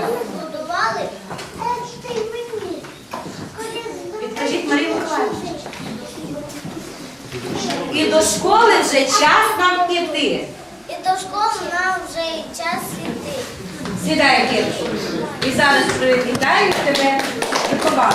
вони збудували теж мені. Відкажіть, Марія Миколаївна. І до школи вже час нам іти. І до школи нам вже час іти. Сідає Кирку. І зараз привітаю тебе. і вас.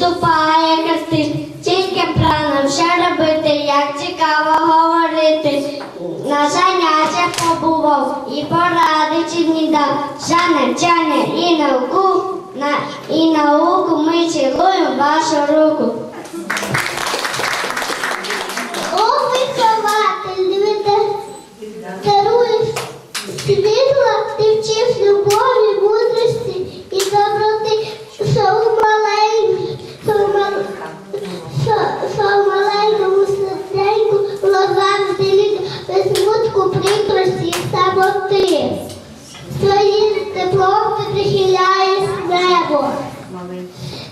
Як артист, тільки планом ще робити, як цікаво говорити. На заняття побував і поради чудні дав. За навчання і науку, на, і науку ми цілуємо вашу руку. О, вихователь, даруєш світла, ти вчиш любові, смутку, прикрості самоти. Своїм теплом ти прихиляєш небо.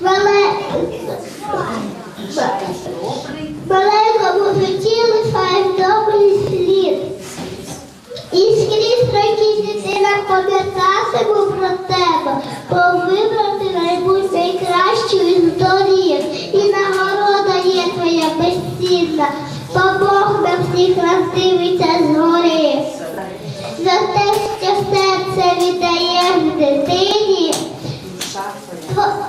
Мале... Маленькому житті лишаєш добрий слід. І скрізь роки дитина пам'ятатиму про тебе, бо вибрати найбудь найкращу із доріг. І нагорода є твоя безцінна, бо Бог на всіх нас дивиться згори. За те, що серце віддаєш дитині,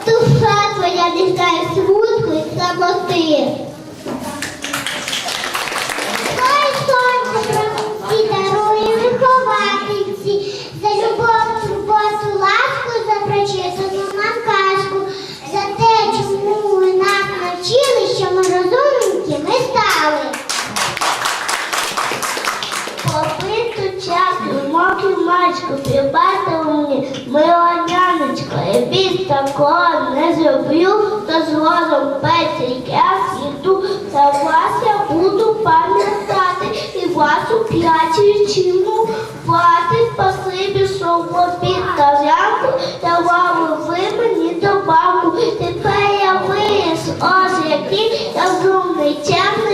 душа твоя дістає смутку і самоти. Мачку, прибати мені, мила нянечко, я біс такого не зроблю, то згодом пеці я сіду, за вас я буду пам'ятати, і вас у п'ятій чину, хватить спасибі, що в обід та зранку, давали ви мені добавку, тепер я виріс, ось який я розумний, темний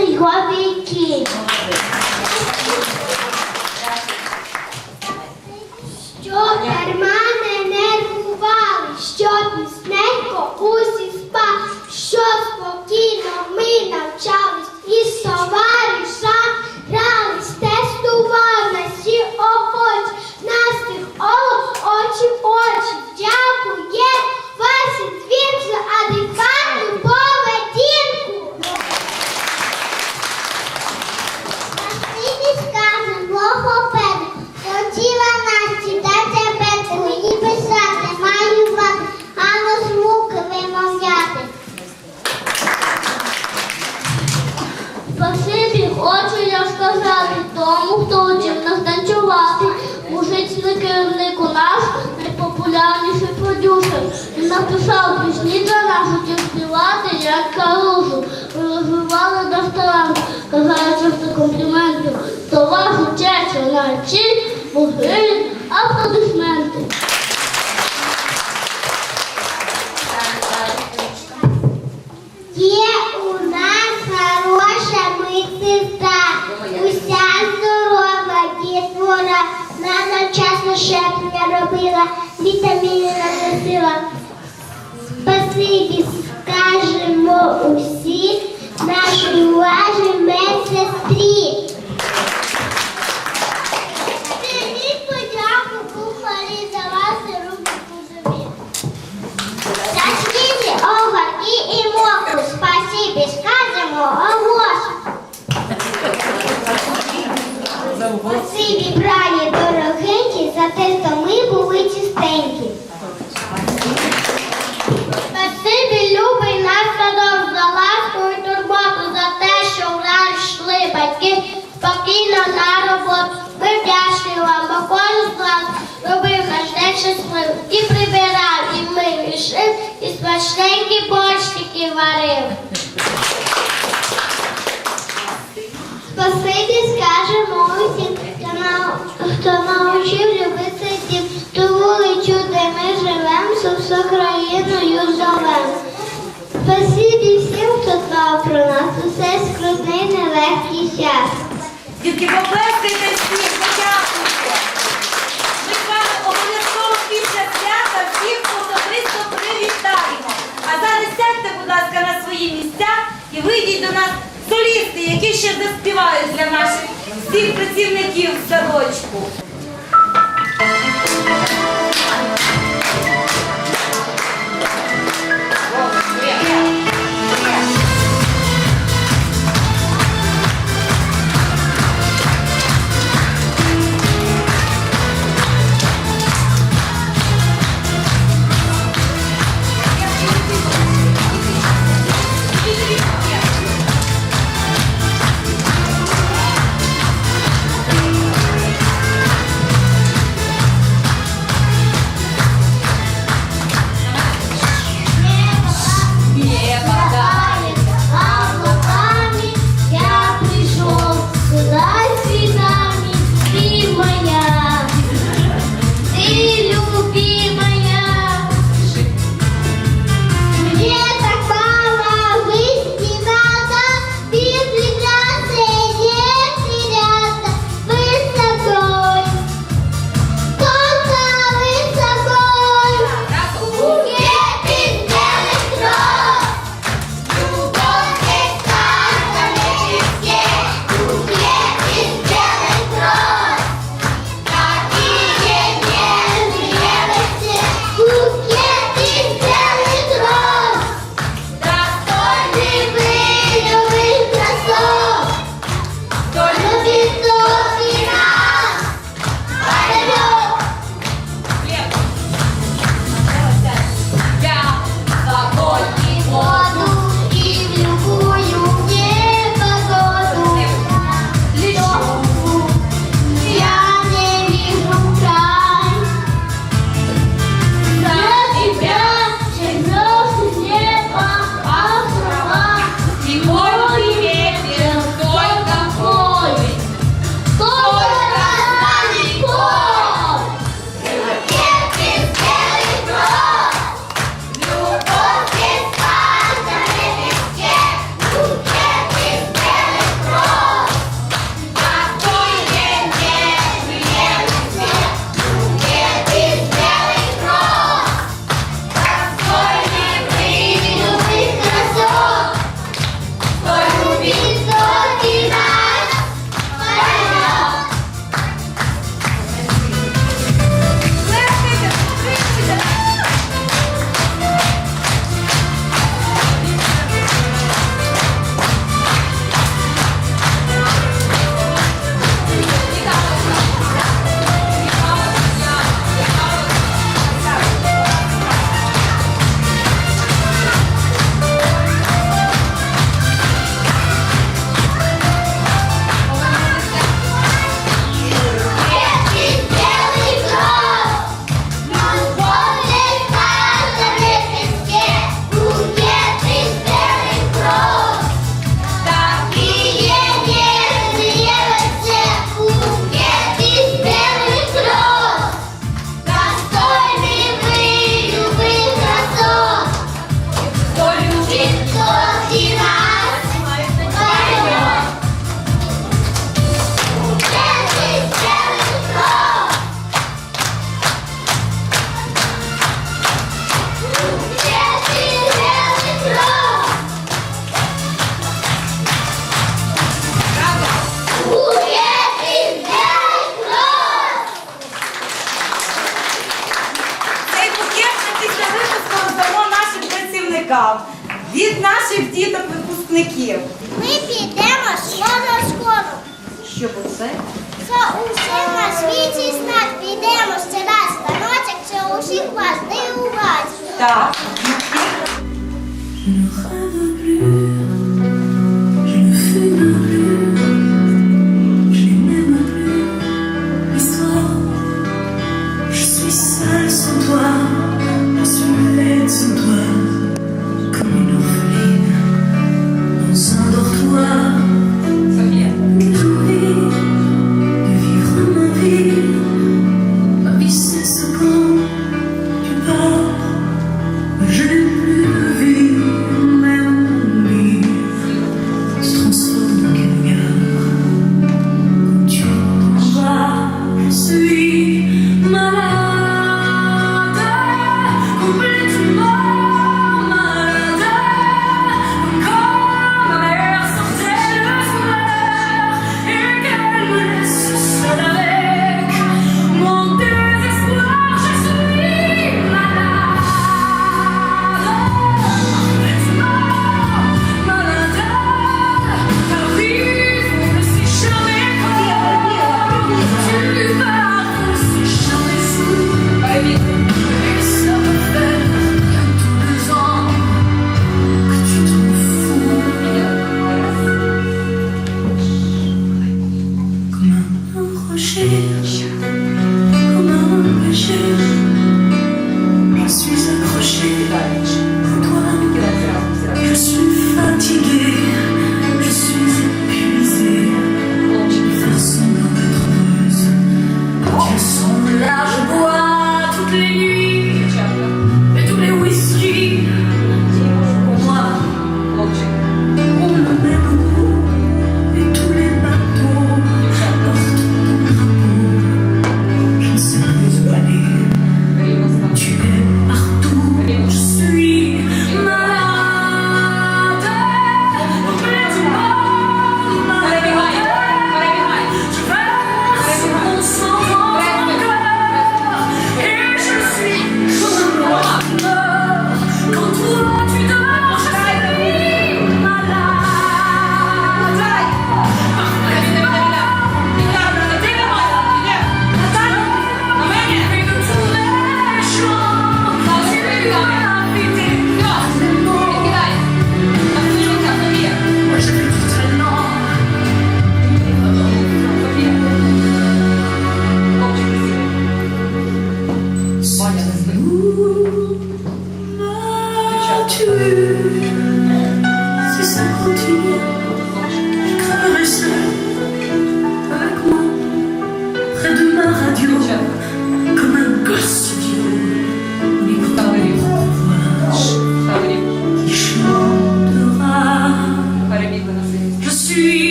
щеплення робила, вітаміни наносила. Спасибі скажемо усі нашій уважній медсестрі. Прийміть подяку кухарі за руки і мокру, спасибі скажемо оголос. Спасибі, брані за те, що ми були чистенькі. Спасибі, любий наш садок, за ласку і турботу, за те, що в нас йшли батьки спокійно на роботу. Ми вдячні вам, бо кожен з вас робив наш день щасливим. І прибирав, і мив, і шив, і смачненькі борщики варив. Спасибі скажемо усім, хто, навчив любити дім, ту вулицю, де ми живемо, що всю країною зовем. Спасибі всім, хто дбав про нас, усе скрутний нелегкий час. Дітки, поплескайте всіх, подякуйте. Ми з обов'язково після свята всіх особисто привітаємо. А зараз сядьте, будь ласка, на свої місця і вийдіть до нас солісти, які ще заспівають для наших всіх працівників садочку.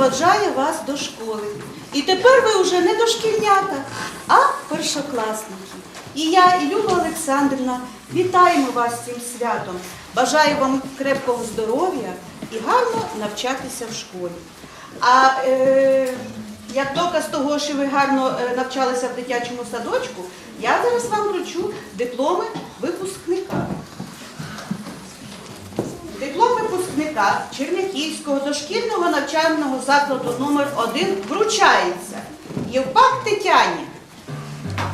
Садок вас до школи. І тепер ви вже не дошкільнята, а першокласники. І я, і Люба Олександрівна, вітаємо вас цим святом. Бажаю вам крепкого здоров'я і гарно навчатися в школі. А е, як доказ того, що ви гарно е, навчалися в дитячому садочку, я зараз вам вручу дипломи випускника. Диплом випускника Черняхівського дошкільного навчального закладу номер 1 вручається Євпак Тетяні.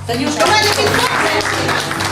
Танюшка, мене підходьте.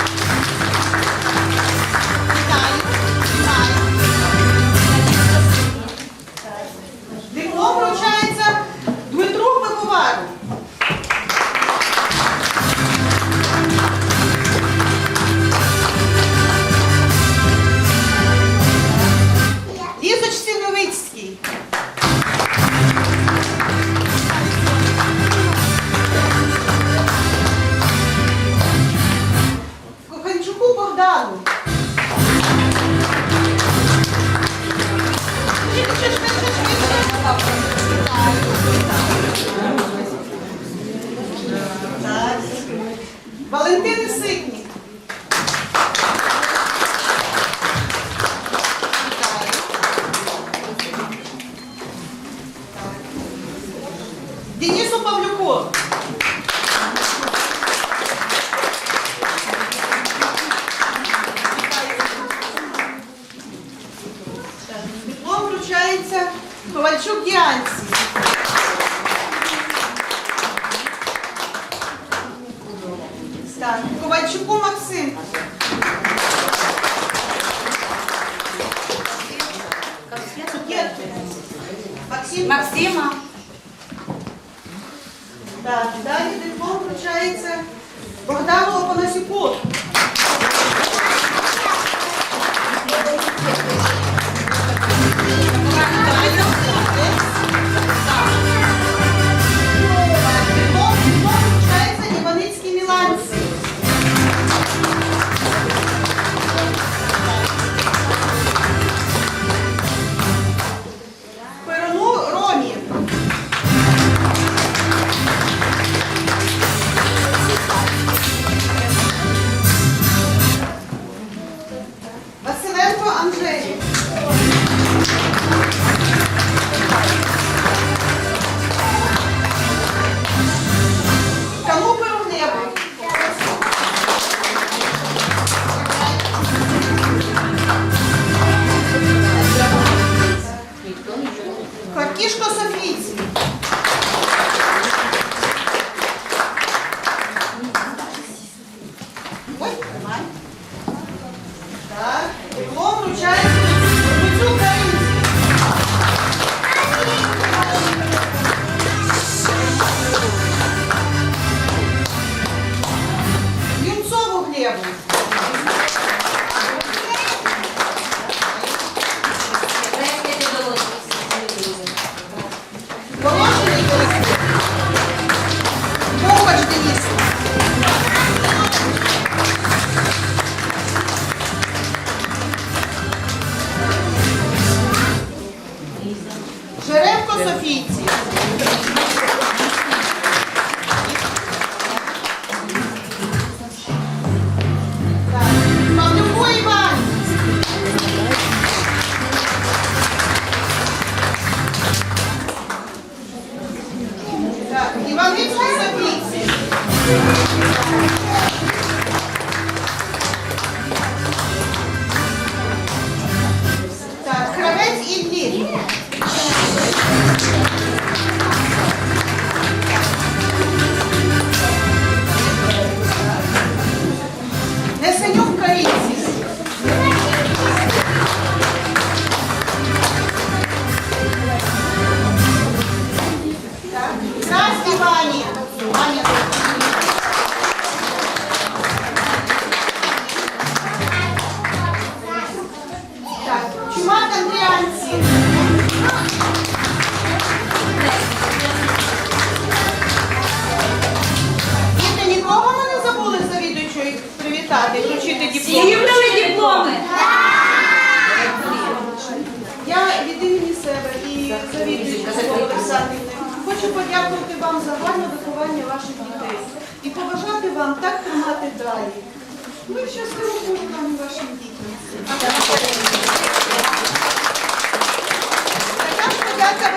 Ковальчуку Максим. Максим. Максима. Так, далі диплом вручається Богдану Опанасюку.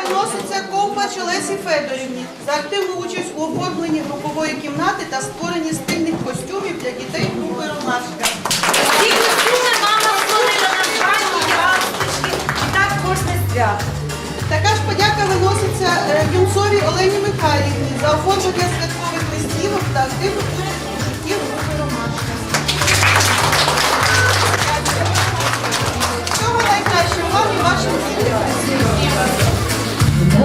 Подяка виноситься Ковпач Олесі Федорівні за активну участь у оформленні групової кімнати та створенні стильних костюмів для дітей групи Ромашка. Ці костюми мама створила на пані і так кожне свято. Така ж подяка виноситься е, Юнцовій Олені Михайлівні за оформлення святкових листівок та активну участь у житті групи Ромашка. Всього найкращого вам і вашим дітям.